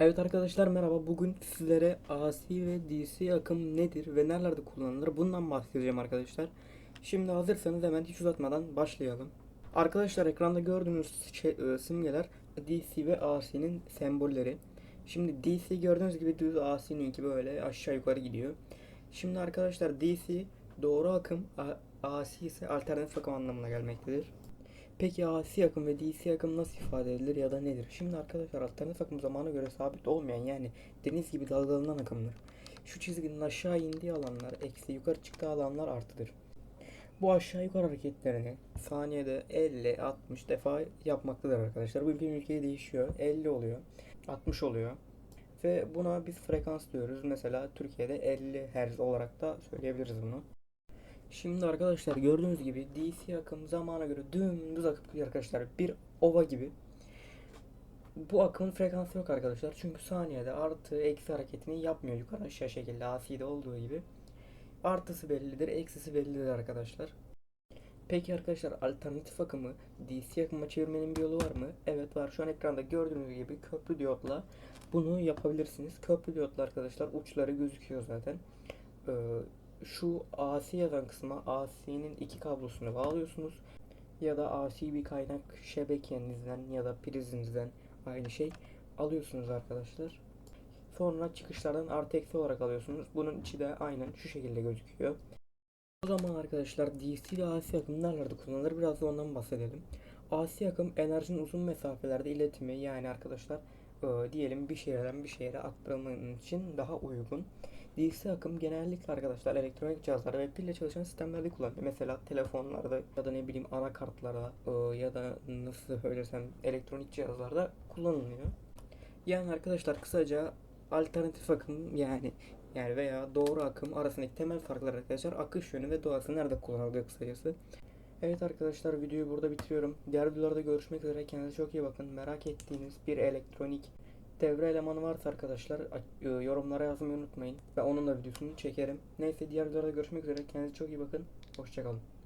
Evet arkadaşlar merhaba. Bugün sizlere AC ve DC akım nedir ve nerelerde kullanılır bundan bahsedeceğim arkadaşlar. Şimdi hazırsanız hemen hiç uzatmadan başlayalım. Arkadaşlar ekranda gördüğünüz şey, e, simgeler DC ve AC'nin sembolleri. Şimdi DC gördüğünüz gibi düz AC'ninki böyle aşağı yukarı gidiyor. Şimdi arkadaşlar DC doğru akım, AC ise alternatif akım anlamına gelmektedir. Peki AC akım ve DC akım nasıl ifade edilir ya da nedir? Şimdi arkadaşlar alternatif akım zamana göre sabit olmayan yani deniz gibi dalgalanan akımlar. Şu çizginin aşağı indiği alanlar eksi yukarı çıktığı alanlar artıdır. Bu aşağı yukarı hareketlerini saniyede 50-60 defa yapmaktadır arkadaşlar. Bu ülke ülkeye değişiyor. 50 oluyor. 60 oluyor. Ve buna biz frekans diyoruz. Mesela Türkiye'de 50 Hz olarak da söyleyebiliriz bunu. Şimdi arkadaşlar gördüğünüz gibi DC akım zamana göre dümdüz akıp gidiyor arkadaşlar. Bir ova gibi. Bu akımın frekansı yok arkadaşlar. Çünkü saniyede artı eksi hareketini yapmıyor yukarı aşağı şekilde AC'de olduğu gibi. Artısı bellidir, eksisi bellidir arkadaşlar. Peki arkadaşlar alternatif akımı DC akıma çevirmenin bir yolu var mı? Evet var. Şu an ekranda gördüğünüz gibi köprü diyotla bunu yapabilirsiniz. Köprü diyotla arkadaşlar uçları gözüküyor zaten. Ee, şu AC yazan kısma AC'nin iki kablosunu bağlıyorsunuz. Ya da AC bir kaynak şebekenizden ya da prizinizden aynı şey alıyorsunuz arkadaşlar. Sonra çıkışlardan artı olarak alıyorsunuz. Bunun içi de aynen şu şekilde gözüküyor. O zaman arkadaşlar DC ve AC akım nerelerde kullanılır biraz da ondan bahsedelim. AC akım enerjinin uzun mesafelerde iletimi yani arkadaşlar e, diyelim bir şehirden bir şehre aktarılmanın için daha uygun. DC akım genellikle arkadaşlar elektronik cihazlarda ve pille çalışan sistemlerde kullanılıyor. Mesela telefonlarda ya da ne bileyim anakartlarda e, ya da nasıl söylesem elektronik cihazlarda kullanılıyor. Yani arkadaşlar kısaca alternatif akım yani yani veya doğru akım arasındaki temel farklar arkadaşlar akış yönü ve doğası nerede kullanıldığı kısacası. Evet arkadaşlar videoyu burada bitiriyorum. Diğer videolarda görüşmek üzere. Kendinize çok iyi bakın. Merak ettiğiniz bir elektronik devre elemanı varsa arkadaşlar e, yorumlara yazmayı unutmayın. Ve onun da videosunu çekerim. Neyse diğer videolarda görüşmek üzere. Kendinize çok iyi bakın. Hoşçakalın.